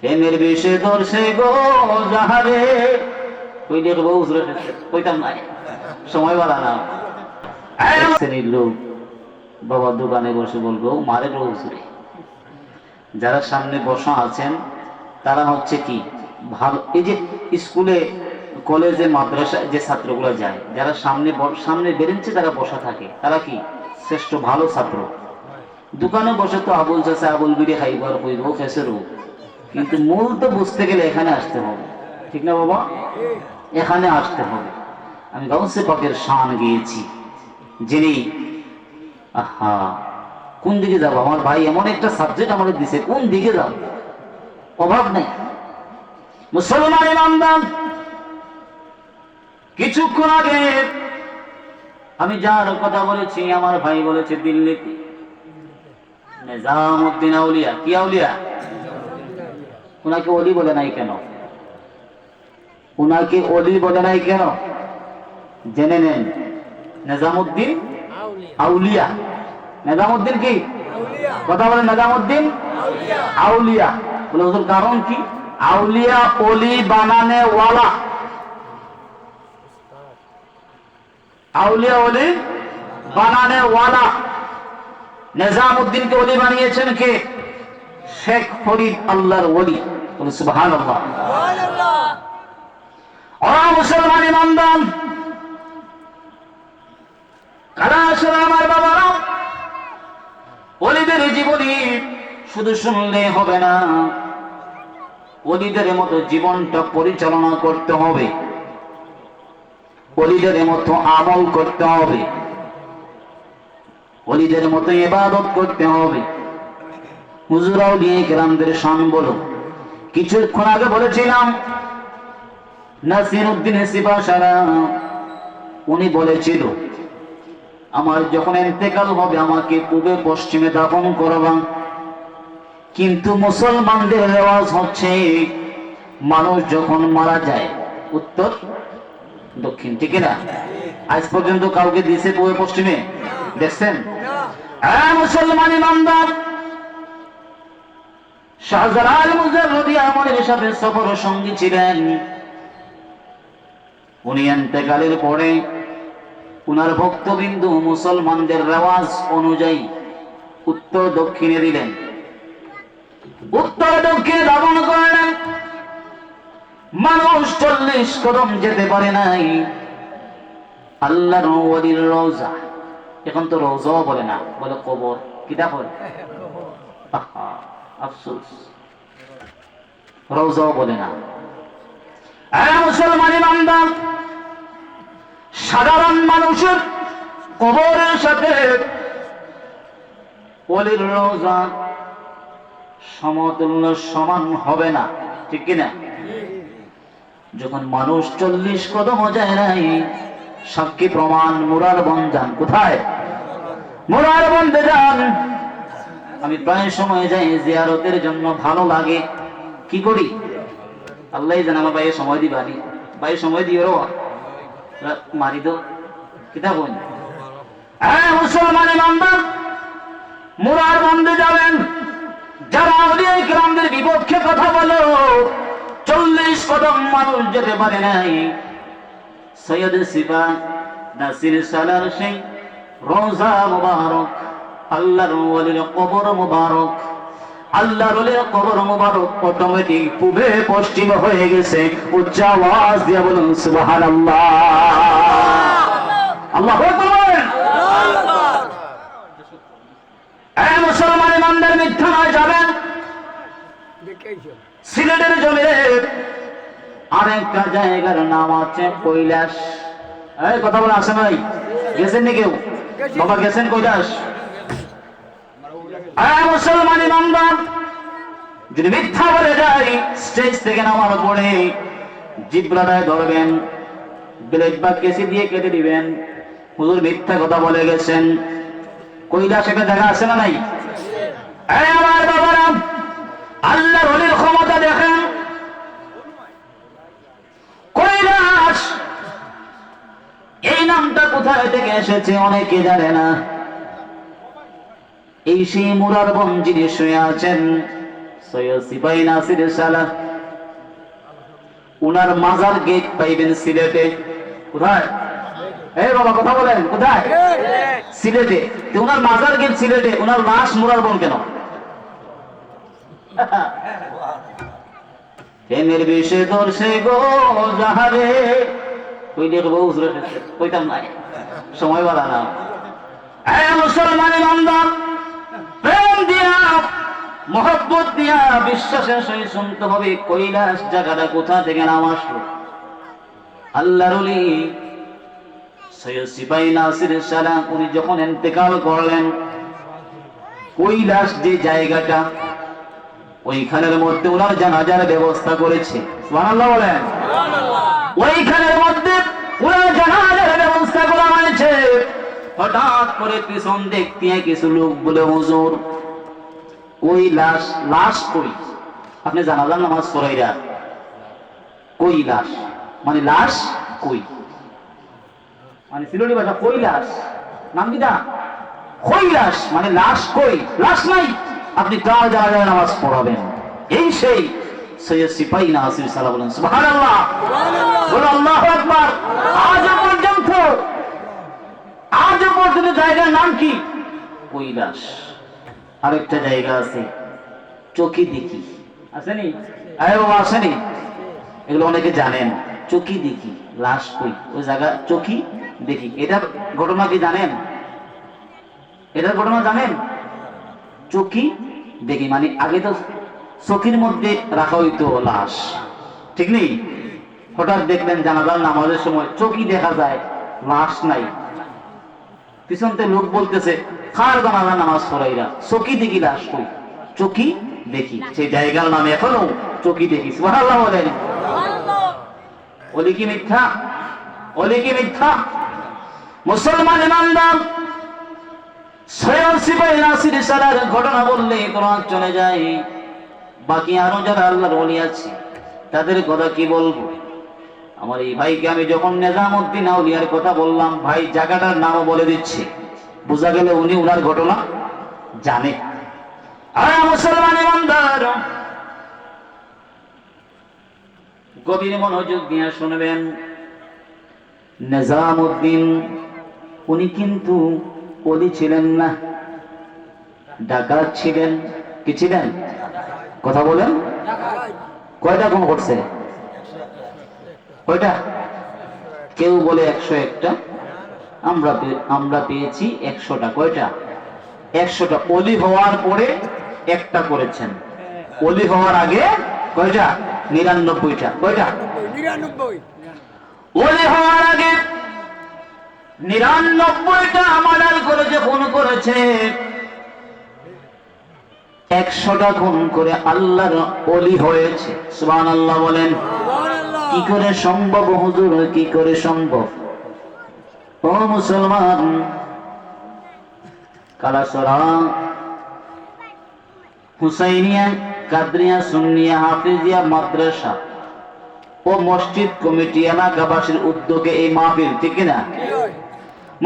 প্রেমের বিষে ধরছে গো যাহারে। কই দেখব উজরে কইতাম নাই। সময় বাড়া না। শ্রেণির লোক বাবার দোকানে বসে বলব মারে গো উজরে। যারা সামনে বসা আছেন, তারা হচ্ছে কি? ভালো, এই যে স্কুলে, কলেজে মাদ্রাসা যে ছাত্রগুলো যায়, যারা সামনে সামনে বেরেঞ্চে তারা বসা থাকে, তারা কি? শ্রেষ্ঠ, ভালো ছাত্র। দোকানে বসে তো আবুল চাষে আবুল বিড়ি খাইবার কইব ফেসেরও কিন্তু মূল তো বুঝতে গেলে এখানে আসতে হবে। ঠিক না বাবা? এখানে আসতে হবে। আমি গাউসে পাকের শান গিয়েছি। যিনি আহা, কোন দিকে যাব? আমার ভাই এমন একটা সাবজেক্ট আমাদের দিছে, কোন দিকে যাব? অভাব নেই। মুসলমান ইমানদার। কিছুক্ষণ আগে আমি যার কথা বলেছি, আমার ভাই বলেছে, দিল্লিতে। নিজামুদ্দিন আউলিয়া, কি আউলিয়া? ওনাকে অলি বলে নাই কেন? ওনাকে অলি বলে নাই কেন? জেনে নেন। নিজামুদ্দিন আউলিয়া। নিজামুদ্দিন কি? কথা বলেন নিজামুদ্দিন। আউলিয়া। বলে হুজুর কারণ কি? আউলিয়া অলি বানানে ওয়ালা। আউলিয়া অলি বানানে ওয়ালা। নিজামুদ্দিনকে অলি বানিয়েছেন কে? শেখ ফরিদ আল্লাহর ওলি বলে মুসলমান ইমানদার কারা আসলে আমার বাবারা? অলিদের জীবনী শুধু শুনলে হবে না অলিদের মতো জীবনটা পরিচালনা করতে হবে অলিদের মতো আমল করতে হবে অলিদের মতো ইবাদত করতে হবে। হুজুরাও নিয়ে গ্রামদের শান বলো। কিছুক্ষণ আগে বলেছিলাম নাসির উদ্দিন সিপাশারা উনি বলেছিল, আমার যখন এতেকাল হবে, আমাকে পূবে পশ্চিমে দাফন করবা। কিন্তু মুসলমানদের রেওয়াজ হচ্ছে, মানুষ যখন মারা যায়, উত্তর, দক্ষিণ, ঠিক না? আজ পর্যন্ত কাউকে দিয়েছে পূবে পশ্চিমে? দেখছেন? হ্যাঁ মুসলমান ইমানদার শাহজালাল মুজাররদি আমলের সাথে সফর সঙ্গী ছিলেন। উনি এতেকালের পরে উনার ভক্তবিন্দু মুসলমানদের রেওয়াজ অনুযায়ী উত্তর দক্ষিণে দিলেন। উত্তর দক্ষিণে দাবন করলেন। মানুষ চল্লিশ কদম যেতে পারে নাই। আল্লাহ ওয়ালির রোজা এখন তো রোজাও বলে না বলে কবর। কিতা বলে আহা, আফসোস। রোজাও বলে না। মুসলমান সাধারণ মানুষের কবরের সাথে অলির রোজা সমতুল্য সমান হবে না, ঠিক কিনা? যখন মানুষ চল্লিশ কদম যায় নাই, সাক্ষী প্রমাণ মুরার বন্ধান কোথায়? মুরার বন্ধে যান। আমি প্রায় সময় যাই জিয়ারতের জন্য, ভালো লাগে। কি করি? আল্লাহ জান আমার ভাইয়ের সময় দিবানি ভাই সময় দিও রো। মারি দো। কিতা বল হ্যাঁ মুসলমান মুরার বন্ধে যাবেন। যারা আউলিয়া ইকরামদের বিপক্ষে কথা বলো, চল্লিশ কদম মানুষ যেতে পারে নাই। সৈয়দ সিফা নাসির সালার সিং রোজা মুবারক। আল্লাহর ওয়ালির কবর মুবারক, আল্লাহর ওয়ালির কবর মুবারক অটোমেটিক পূবে পশ্চিম হয়ে গেছে। উচ্চ আওয়াজ দিয়ে বলুন, সুবহানাল্লাহ। আল্লাহ বলেন এই মুসলমান ইমানদার মিথ্যা নয় যাবেন সিলেটের জমিরে আরেকটা জায়গার নাম আছে কৈলাস। এই কথা বলে আসে নাই? গেছেন নি কেউ? বাবা গেছেন কৈলাস? মুসলমান ইমানদার যদি মিথ্যা বলে যাই স্টেজ থেকে নামার পরে জিব্রাটায় ধরবেন, ব্লেড বা কেসি দিয়ে কেটে দিবেন। হুজুর মিথ্যা কথা বলে গেছেন। কৈলাস একটা জায়গা আছে না নাই? আমার বাবারা আল্লাহ রলির ক্ষমতা দেখেন। কৈলাস এই নামটা কোথায় থেকে এসেছে অনেকে জানে না। এই সেই মুরার বন যিনি শুয়ে আছেন। সৈয়দ সিপাহী নাসির সালাহ উনার মাজার গেট পাইবেন সিলেটে। কোথায়? নাই। সময় বলা না এ মুসলমান ইমানদার প্রেম দিয়া মহব্বত দিয়া বিশ্বাসের সহিত শুনতে হবে কৈলাস জায়গাটা কোথা থেকে নাম আসলো? আল্লাহর সৈয়দ সিপাই নাসির সালাম উনি যখন ইন্তেকাল করলেন কৈলাস যে জায়গাটা ওইখানের মধ্যে ওনার জানাজার ব্যবস্থা করেছে। বলেন। ওইখানের মধ্যে ওনার জানাজার ব্যবস্থা করা হয়েছে। হঠাৎ করে পিছন দেখতে কিছু লোক বলে হুজুর ওই লাশ লাশ কই? আপনি জানাজার নামাজ পড়াইরা? কই লাশ? মানে লাশ কই? মানে সিলোনি ভাষা কই লাশ? নাম কি দা কৈলাস মানে লাশ কই? লাশ নাই। আপনি কার জানাজার নামাজ পড়াবেন। এই সেই সৈয়দ সিপাহী নাসির সাল্লাহ বলেন সুবহানাল্লাহ। বলো আল্লাহু আকবার। আজ পর্যন্ত আজ পর্যন্ত জায়গার নাম কি? কৈলাস। আরেকটা জায়গা আছে চকি দেখি আসেনি? আরে বাবা আসেনি? এগুলো অনেকে জানেন চকি দেখি লাশ কই? ওই জায়গা চকি দেখি এটার ঘটনা কি জানেন? এটার ঘটনা জানেন? চকি দেখি মানে আগে তো চকির মধ্যে রাখা হইতো লাশ। ঠিক নেই? হঠাৎ দেখলেন জানাজার নামাজের সময় চকি দেখা যায় লাশ নাই। পিছন থেকে লোক বলতেছে, কার জানাজা নামাজ পড়াইরা? চকি দেখি লাশ কই? চকি দেখি, সেই জায়গার নামে এখনও চকি দেখি বলেন ওলি কি মিথ্যা? ওলি কি মিথ্যা? মুসলমান ইমানদার সৈয়দ সিপাহী নাসির সালার ঘটনা বললে কোরআন চলে যায়, বাকি আরও যারা আল্লাহর ওলি আছে, তাদের কথা কি বলব? আমার এই ভাইকে আমি যখন নেজামউদ্দিন আউলিয়ার কথা বললাম, ভাই জায়গাটার নামও বলে দিচ্ছি। বোঝা গেলে উনি উনার ঘটনা জানে। গভীর মনোযোগ দিয়ে শুনবেন। নিজামউদ্দিন, উনি কিন্তু অলি ছিলেন না, ডাকাত ছিলেন। কি ছিলেন? কথা বলেন। কয়টা খুন করছে কয়টা? কেউ বলে একশো একটা। আমরা আমরা পেয়েছি একশোটা। কয়টা? একশোটা। অলি হওয়ার পরে একটা করেছেন। অলি হওয়ার আগে কয়টা? নিরানব্বইটা। কয়টা? নিরানব্বই। হওয়ার আগে নিরানব্বইটা আমাদের করেছে খুন করেছে। একশোটা খুন করে আল্লাহর অলি হয়েছে। সুবান আল্লাহ বলেন। কি করে সম্ভব হুজুর? কি করে সম্ভব? ও মুসলমান কালাসরা হুসাইনিয়া সুন্নিয়া, হাফিজিয়া, মাদ্রাসা ও মসজিদ কমিটি এলাকাবাসীর উদ্যোগে এই মাহফিল, ঠিক না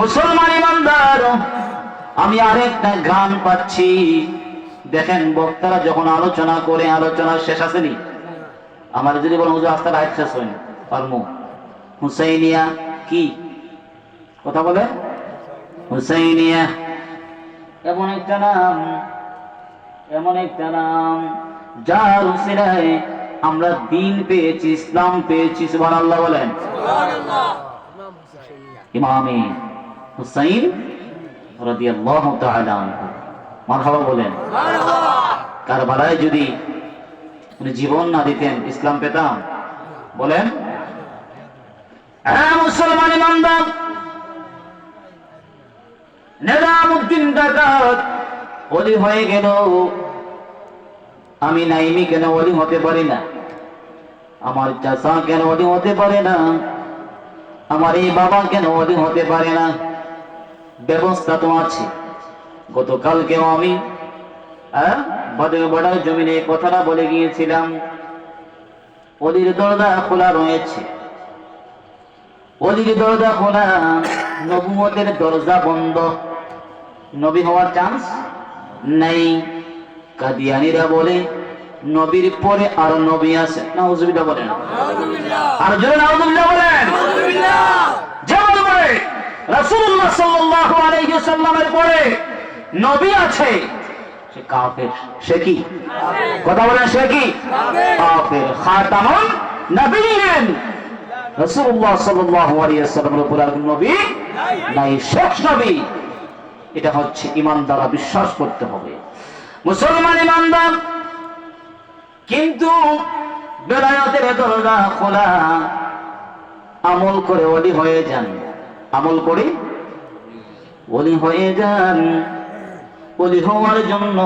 মুসলমান ইমানদার, আমি আরেকটা গান পাচ্ছি। দেখেন, বক্তারা যখন আলোচনা করে, আলোচনা শেষ আসেনি। আমার যদি বলেন হুজুর আস্তে রাইট শেষ হয়নি। পারমু। হুসাইনিয়া কি? কথা বলে? হুসাইনিয়া। এমন একটা নাম এমন একটা নাম যার উসিলায় আমরা দিন পেয়েছি ইসলাম পেয়েছি সুবহানাল্লাহ বলেন। ইমামে হুসাইন রাদিয়াল্লাহু তাআলা আনহু। মারহাবা বলেন। কারবালায় যদি উনি জীবন না দিতেন, ইসলাম পেতাম। বলেন মুসলমান ইমানদার ডাকাত হয়ে গেল। আমি নাইমি কেন অলি হতে পারি না? আমার চাষা কেন অলি হতে পারে না? আমার এই বাবা কেন অলি হতে পারে না? ব্যবস্থা তো আছে। গতকালকেও আমি হ্যাঁ? বদর বড়ার জমিনে কথাটা বলে গিয়েছিলাম। অলির দরজা খোলা রয়েছে। অলির দরজা খোলা নবুমতের দরজা বন্ধ। নবী হওয়ার চান্স নেই। কাদিয়ানিরা বলে নবীর পরে আর নবী আছে। নাউজুবিল্লাহ বলেন। আর জোরে নাউজুবিল্লাহ বলেন। যেমন করে রাসূলুল্লাহ সাল্লাল্লাহু আলাইহি সাল্লামের পরে নবী আছে। এটা হচ্ছে ইমান দ্বারা বিশ্বাস করতে হবে। মুসলমান ইমানদার কিন্তু দরজা খোলা, আমল করে ওলি হয়ে যান। আমল করে? ওলি হয়ে যান। ওলি হওয়ার জন্য